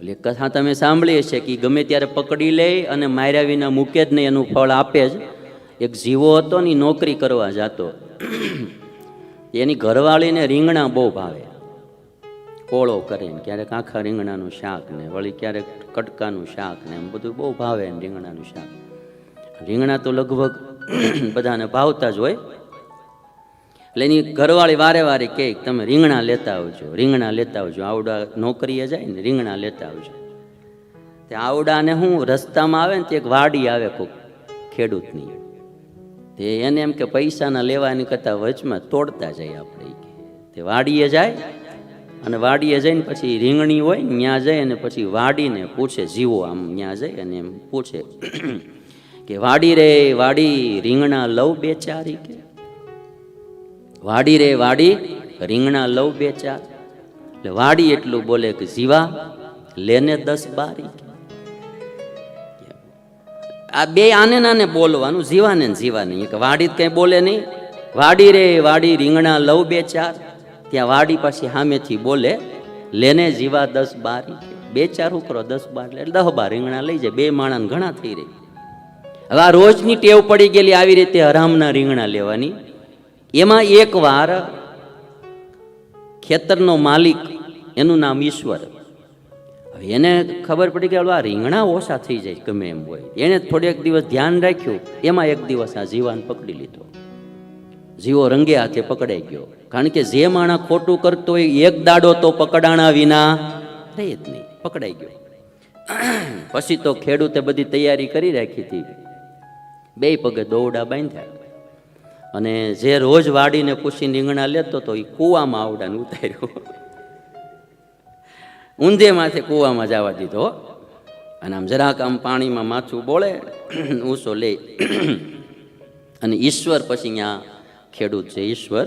એટલે કથા તમે સાંભળી હશે કે ગમે ત્યારે પકડી લે અને માર્યા વિના મૂકે જ નહીં એનું ફળ આપે જ. એક જીવો હતો ને નોકરી કરવા જતો. એની ઘરવાળીને રીંગણા બહુ ભાવે. કોળો કરે ને ક્યારેક આખા રીંગણાનું શાક ને, વળી ક્યારેક કટકાનું શાક ને, એમ બધું બહુ ભાવે એમ રીંગણાનું શાક. રીંગણા તો લગભગ બધાને ભાવતા જ હોય એટલે એની ઘરવાળી વારે વારે કહે, તમે રીંગણા લેતા આવજો, રીંગણા લેતા આવજો. આવડા નોકરીએ જાય ને રીંગણા લેતા આવજો. તે આવડાને હું રસ્તામાં આવે ને તે એક વાડી આવે કોક ખેડૂતની. તે એને એમ કે પૈસાના લેવાની કરતાં વચમાં તોડતા જાય આપણે તે વાડીએ જાય અને વાડીએ જઈને પછી રીંગણી હોય ત્યાં જાય અને પછી વાડીને પૂછે જીવો આમ ત્યાં જાય અને એમ પૂછે કે વાડી રે, વાડી રીંગણા લવ બે ચારી કે. વાડી રે વાડી, રીંગણા લવ બે ચાર. એટલે વાડી એટલું બોલે કે જીવા, લેને દસ બારી. આ બે આને નાને બોલવાનું, જીવાને જીવા નહીં કે વાડી જ કંઈ બોલે નહીં. વાડી રે વાડી, રીંગણા લવ બે ચાર. ત્યાં વાડી પાછી સામેથી બોલે, લેને જીવા દસ બારી. બે ચાર ઉકરો દસ બાર, એટલે દહ બાર રીંગણા લઈ જાય. બે માણસ ઘણા થઈ રહી. હવે આ રોજની ટેવ પડી ગયેલી આવી રીતે હરામના રીંગણા લેવાની. એમાં એક વાર ખેતરનો માલિક, એનું નામ ઈશ્વર. હવે એને ખબર પડી કે આ રીંગણા ઓછા થઈ જાય ગમે એમ હોય. એને થોડેક દિવસ ધ્યાન રાખ્યું, એમાં એક દિવસ આ જીવાન પકડી લીધો. જીવો રંગે હાથે પકડાઈ ગયો. કારણ કે જે માણસ ખોટું કરતો હોય, એક દાડો તો પકડાણા વિના રહે જ નહીં, પકડાઈ ગયો. પછી તો ખેડૂતે બધી તૈયારી કરી રાખી હતી. બે પગે દોરડા બાંધ્યા. અને જે રોજ વાડીને કુશી રીંગણા લેતો તો એ કૂવામાં આવડાને ઉતાર્યો. ઊંધે માથે કૂવામાં જવા દીધો. અને આમ જરાક આમ પાણીમાં માથું બોળે ઊંચો લે. અને ઈશ્વર પછી અહીંયા ખેડૂત છે ઈશ્વર.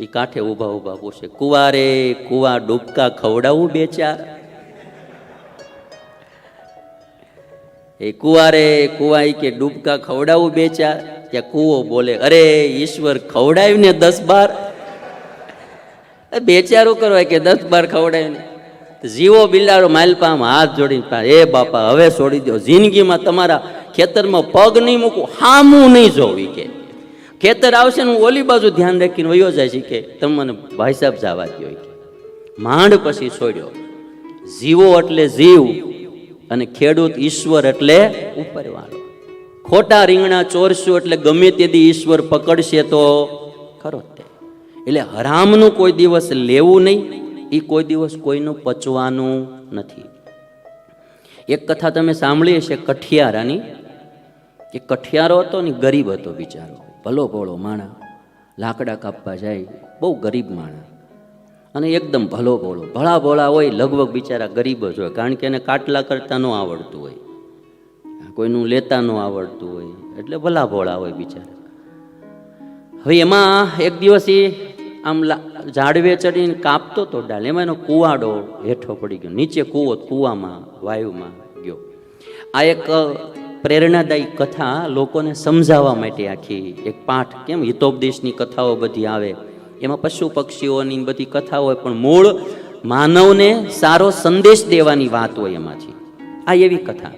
એ કાંઠે ઊભા ઊભા પૂછે, કુવારે કુવા ડૂબકા ખવડાવું બે એ કુવારે કુવાઈ કે ડૂબકા ખવડાવું બે ત્યાં કૂવો બોલે, અરે, ઈશ્વર ખવડાવીને દસ બાર. એ બે ચારું કરવા કે દસ બાર ખવડાવીને. તો જીવો બિલ્લારો માલપામાં હાથ જોડીને એ બાપા, હવે છોડી દો જિંદગીમાં તમારા ખેતરમાં પગ નહીં મૂકું, હામું નહીં જોવી કે. ખેતર આવશે ને હું ઓલી બાજુ ધ્યાન રાખીને વયો જાય છે કે. તમે મને ભાઈ સાહેબ જવા દો માંડ પછી છોડ્યો. જીવો એટલે જીવ અને ખેડૂત ઈશ્વર એટલે ઉપરવાળો. ખોટા રીંગણા ચોરશું એટલે ગમે તેથી ઈશ્વર પકડશે તો ખરો તે. એટલે હરામનું કોઈ દિવસ લેવું નહીં એ કોઈ દિવસ કોઈનું પચવાનું નથી. એક કથા તમે સાંભળી હશે કઠિયારાની એ કઠિયારો હતો ને ગરીબ હતો બિચારો. ભલો ભોળો માણા લાકડા કાપવા જાય, બહુ ગરીબ માણા અને એકદમ ભલો ભોળો. ભળા ભોળા હોય, લગભગ બિચારા ગરીબ જ હોય, કારણ કે એને કાટલા કરતા ન આવડતું હોય. કોઈનું લેતા ન આવડતું હોય, એટલે ભલા ભોળા હોય બિચારા. હવે એમાં એક દિવસ એ આમ ઝાડવે ચડીને કાપતો તો ડાલ એમાં એનો કુવાડો હેઠો પડી ગયો, નીચે કૂવો, કૂવામાં, વાયુમાં ગયો. આ એક પ્રેરણાદાયી કથા લોકોને સમજાવવા માટે આખી એક પાઠ, કેમ? હિતોપદેશની કથાઓ બધી આવે. એમાં પશુ પક્ષીઓની બધી કથા હોય, પણ મૂળ માનવને સારો સંદેશ દેવાની વાત હોય એમાંથી. આ એવી કથા.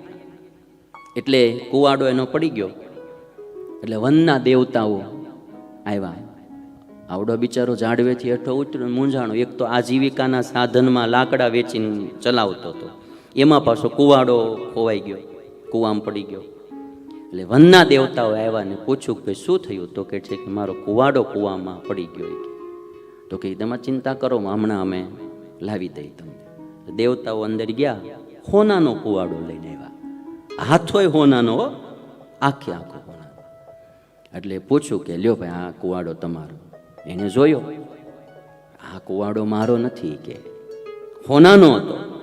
એટલે કુવાડો એનો પડી ગયો. એટલે વનના દેવતાઓ આવ્યા. આવડો બિચારો ઝાડવેથી હેઠો ઉતર્યો મૂંઝાણો. એક તો આજીવિકાના સાધનમાં લાકડા વેચીને ચલાવતો હતો. એમાં પાછો કુવાડો ખોવાઈ ગયો. કુવામાં પડી ગયો. એટલે વનના દેવતાઓ આવ્યા ને પૂછ્યું કે શું થયું? તો કે છે કે મારો કુવાડો કુવામાં પડી ગયો તો કે તમે ચિંતા કરો, હમણાં અમે લાવી દઈ તમને. દેવતાઓ અંદર ગયા ખોનાનો કુવાડો લઈને હાથોય હોનાનો આખે આખો હોનાનો એટલે પૂછ્યું કે, લ્યો ભાઈ, આ કુવાડો તમારો. એને જોયો. આ કુવાડો મારો નથી કે. હોનાનો હતો.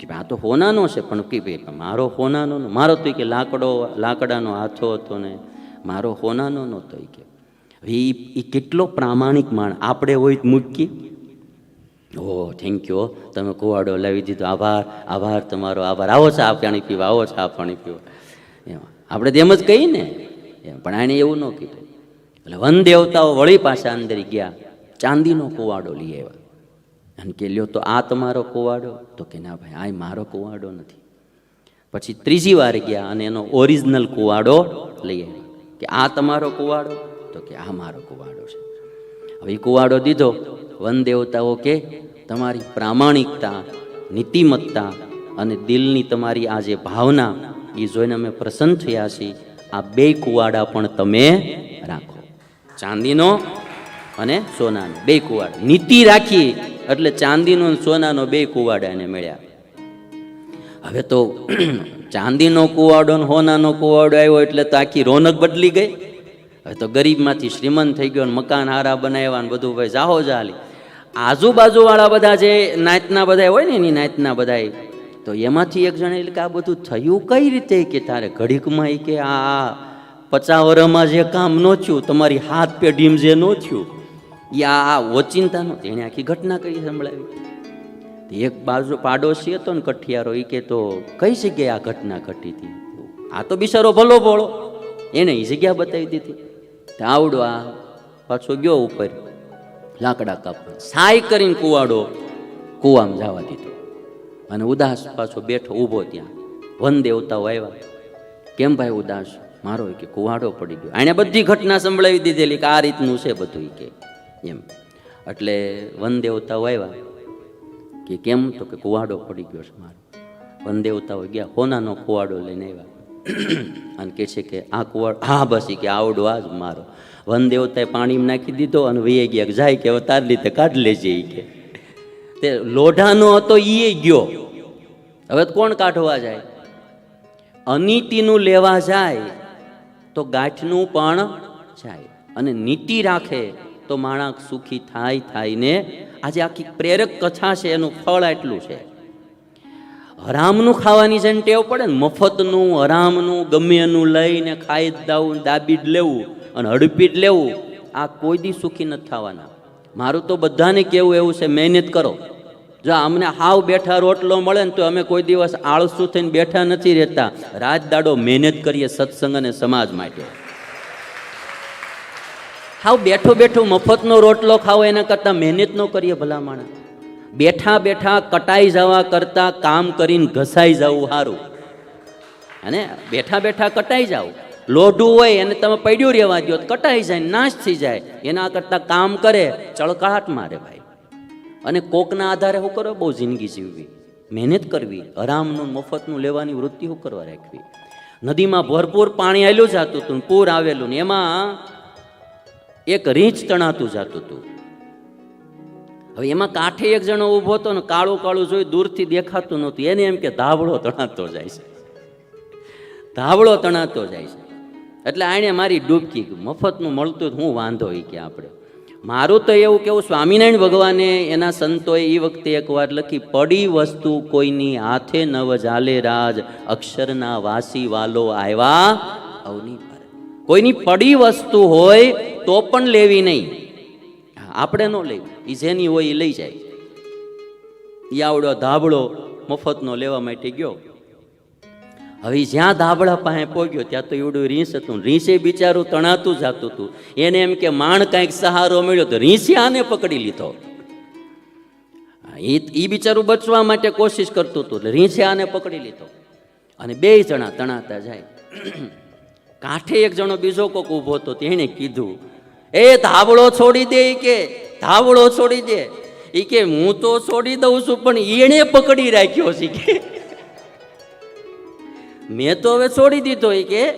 કે, આ તો હોનાનો છે. પણ કે ભાઈ મારો હોનાનો મારો તો કે લાકડો, લાકડાનો હાથો હતો ને, મારો હોનાનો નહોતો કે. ઈ કેટલો પ્રામાણિક માણ આપણે હોય મૂકીએ. મૂકી ઓ થેન્ક યુ તમે કુવાડો લાવી દીધો. આભાર આભાર તમારો, આભાર. આવો ચા પાણી પીવા, આવો ચા પાણી પીવા. એમ. આપણે તેમ જ કહીએ ને. એમ. પણ આણે એવું ન કીધું. એટલે વન દેવતાઓ વળી પાછા અંદર ગયા. ચાંદીનો કુવાડો લઈ આવ્યા. અને કે, લ્યો, તો આ તમારો કુવાડો? તો કે, ના ભાઈ, આ મારો કુવાડો નથી. પછી ત્રીજી વાર ગયા અને એનો ઓરિજિનલ કુવાડો લઈ આવ્યા. કે, આ તમારો કુવાડો? તો કે, આ મારો કુવાડો છે. હવે એ કુવાડો દીધો. વન દેવતાઓ કે તમારી પ્રામાણિકતા, નીતિમત્તા અને દિલની તમારી આ જે ભાવના, એ જોઈને અમે પ્રસન્ન થયા છીએ. આ બે કુવાડા પણ તમે રાખો. ચાંદીનો અને સોનાનો. બે કુવાડા. નીતિ રાખી એટલે ચાંદીનો અને સોનાનો બે કુવાડા એને મળ્યા. હવે તો ચાંદીનો કુવાડો ને હોનાનો કુવાડો આવ્યો એટલે તો આખી રોનક બદલી ગઈ. હવે તો ગરીબમાંથી શ્રીમંત થઈ ગયો ને મકાન હારા બનાવ્યા ને બધું ભાઈ જાહો જાલી. આજુબાજુવાળા બધા જે નાતના બધા હોય ને એની નાતના બધા તો એમાંથી એક જણે કે આ બધું થયું કઈ રીતે? કે, તારે ઘડીકમાં ઈ કે, આ પચાવરમાં જે કામ ન થયું, તમારી હાથ પેઢીમ જે ન થયું. એ આ આ ઓચિંતાનું એણે આખી ઘટના કઈ સંભળાવી? એક બાજુ પાડોશી હતો ને કઠિયારો એ કે, તો કઈ જગ્યાએ આ ઘટના ઘટી હતી આ તો બિચારો ભલો ભોળો. એને એ જગ્યા બતાવી દીધી. આવડો આ પાછો ગયો ઉપર. લાકડા કાપવા. સાય કરીને કુવાડો, કુવામાં જવા દીધો. અને ઉદાસ પાછો બેઠો ઊભો ત્યાં. વન દેવતાઓ આવ્યા. કેમ ભાઈ ઉદાસ? મારો કે કુવાડો પડી ગયો. એણે બધી ઘટના સંભળાવી દીધેલી કે આ રીતનું છે બધું કે. એમ. એટલે વન દેવતાઓ આવ્યા. કે કેમ? તો કે કુવાડો પડી ગયો છે મારો. વન દેવતાઓ ગયા. હોનાનો કુવાડો લઈને આવ્યા. અને કહે છે કે આ કુવાડો હા બસ કે આવડો આ જ મારો. વન દેવતાએ પાણીમાં નાખી દીધો અને વહી ગયા. જાય કે હવે તાર રીતે કાઢ લેજે એ કે. તે લોઢાનો હતો એ ગયો. હવે કોણ કાઢવા જાય? અનીતિનું લેવા જાય તો ગાંઠનું પણ જાય. અને નીતિ રાખે તો માણસ સુખી થાય થાય ને આજે આખી પ્રેરક કથા છે, એનું ફળ આટલું છે. હરામનું ખાવાની જેને ટેવ પડે ને, મફતનું, હરામનું ગમે એનું લઈને ખાઈ દાવું દાબી જ લેવું અને હડપી જ લેવું, આ કોઈ દી સુખી નથી થવાના. મારું તો બધાને કેવું એવું છે, મહેનત કરો. જો અમને હાવ બેઠા રોટલો મળે ને તો અમે કોઈ દિવસ આળસુ થઈને બેઠા નથી રહેતા. રાત દાડો મહેનત કરીએ સત્સંગ અને સમાજ માટે. હાવ બેઠો બેઠો મફતનો રોટલો ખાવો એના કરતાં મહેનત ન કરીએ ભલા માણસ. બેઠા બેઠા કટાઈ જવા કરતાં કામ કરીને ઘસાઈ જવું સારું અને બેઠા બેઠા કટાઈ જાવ લોઢું હોય એને તમે પડ્યું રહેવા દો કટાઈ જાય, નાશ થઈ જાય. એના કરતાં કામ કરે, ચળકાટ મારે ભાઈ. અને કોકના આધારે શું કરો, બહુ જિંદગી જીવવી. મહેનત કરવી આરામનું મફતનું લેવાની વૃત્તિ શું કરવા રાખવી. નદીમાં ભરપૂર પાણી આવેલું જતું હતું પૂર આવેલું ને, એમાં એક રીંચ તણાતું જતું હતું હવે એમાં કાંઠે એક જણો ઊભો હતો ને કાળું કાળું જોઈ દૂરથી દેખાતું નહોતું. એને એમ કે ધાબળો તણાતો જાય છે. ધાબળો તણાતો જાય છે. એટલે આણે મારી ડૂબકી મફતનું મળતું હું વાંધો એ કે આપણે. મારું તો એવું કેવું, સ્વામિનારાયણ ભગવાને એના સંતોએ એ વખતે એક વાર લખી, પડી વસ્તુ કોઈની હાથે નવ જાલે રાજ, અક્ષરના વાસી વાલો આવ્યા અવની કોઈની પડી વસ્તુ હોય તો પણ લેવી નહીં. આપણે ન લેવું. એ જેની હોય એ લઈ જાય. એ આવડો ધાબળો મફતનો લેવા માટે ગયો. હવે જ્યાં ધાબળા પાસે પહોંચ્યો ત્યાં તો એવડું રીંસ હતું. રીંસે બિચારું તણાતું જતું હતું. એને એમ કે માણ કાંઈક સહારો મળ્યો તો રીંસે આને પકડી લીધો. એ બિચારું બચવા માટે કોશિશ કરતું હતું એટલે રીંછે આને પકડી લીધો. અને બે જણા તણાતા જાય. કાંઠે એક જણો બીજો કોક ઊભો હતો, તેણે કીધું એ ધાબળો છોડી દે કે ધાબળો છોડી દે. એ કે, હું તો છોડી દઉં છું, પણ એણે પકડી રાખ્યો છે. કે, મેં તો હવે છોડી દીધો. એ કે,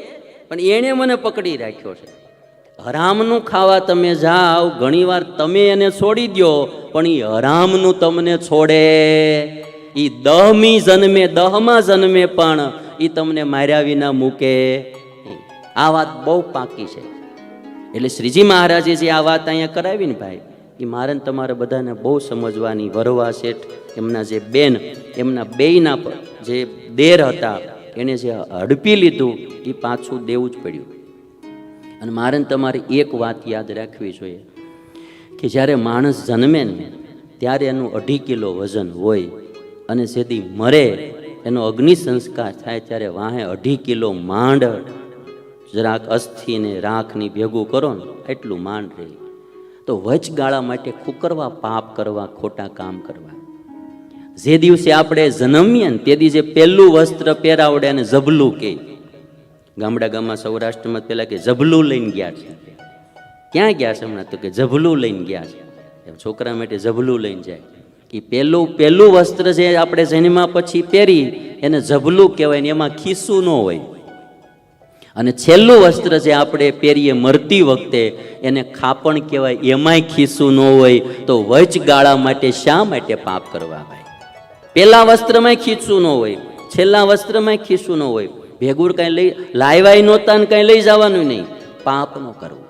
પણ એણે મને પકડી રાખ્યો છે. હરામનું ખાવા તમે જાઓ, ઘણીવાર તમે એને છોડી દો પણ એ હરામનું તમને છોડે. એ દહમી જન્મે, દહમાં જન્મે પણ એ તમને માર્યા વિના મૂકે. આ વાત બહુ પાકી છે. એટલે શ્રીજી મહારાજે જે આ વાત અહીંયા કરાવી ને ભાઈ એ મારે તમારે બધાને બહુ સમજવાની વરવા શેઠ, એમના જે બેન, એમના બેયના જે દેર હતા, એને જે હડપી લીધું એ પાછું દેવું જ પડ્યું. અને મારે તમારે એક વાત યાદ રાખવી જોઈએ, કે જ્યારે માણસ જન્મે ને, ત્યારે એનું અઢી કિલો વજન હોય, અને જેથી મરે, એનો અગ્નિ સંસ્કાર થાય ત્યારે વાહે અઢી કિલો માંડ જરાક અસ્થિને રાખની ભેગું કરો ને, એટલું માંડ રહે. તો વચગાળા માટે કુકરવા પાપ કરવા, ખોટા કામ કરવા. જે દિવસે આપણે જન્મીએ ને, તે દિવસે પહેલું વસ્ત્ર પહેરાવડે અને ઝબલું કે. ગામડા ગામમાં સૌરાષ્ટ્રમાં પેલા કે ઝબલું લઈને ગયા છે. ક્યાં ગયા છે હમણાં તો કે ઝબલું લઈને ગયા છે. છોકરા માટે ઝબલું લઈને જાય. એ પહેલું પહેલું વસ્ત્ર જે આપણે જન્મા પછી પહેરી, એને ઝબલું કહેવાય ને, એમાં ખીસું ન હોય. અને છેલ્લું વસ્ત્ર જે આપણે પહેરીએ મરતી વખતે, એને ખાપણ કહેવાય, એમાંય ખીસું ન હોય, તો વચગાળા માટે શા માટે પાપ કરવા ભાઈ? પહેલાં વસ્ત્રમાં ખીચું ન હોય, છેલ્લા વસ્ત્રમાં ખીસું ન હોય, ભેગુર કાંઈ લઈ લાવ્યા નહોતા ને કાંઈ લઈ જવાનું નહીં, પાપ ન કરવું.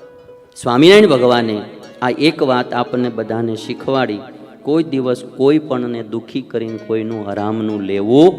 સ્વામિનારાયણ ભગવાને આ એક વાત આપણને બધાને શીખવાડી, કોઈ દિવસ કોઈ પણને દુઃખી કરીને કોઈનું હરામનું લેવું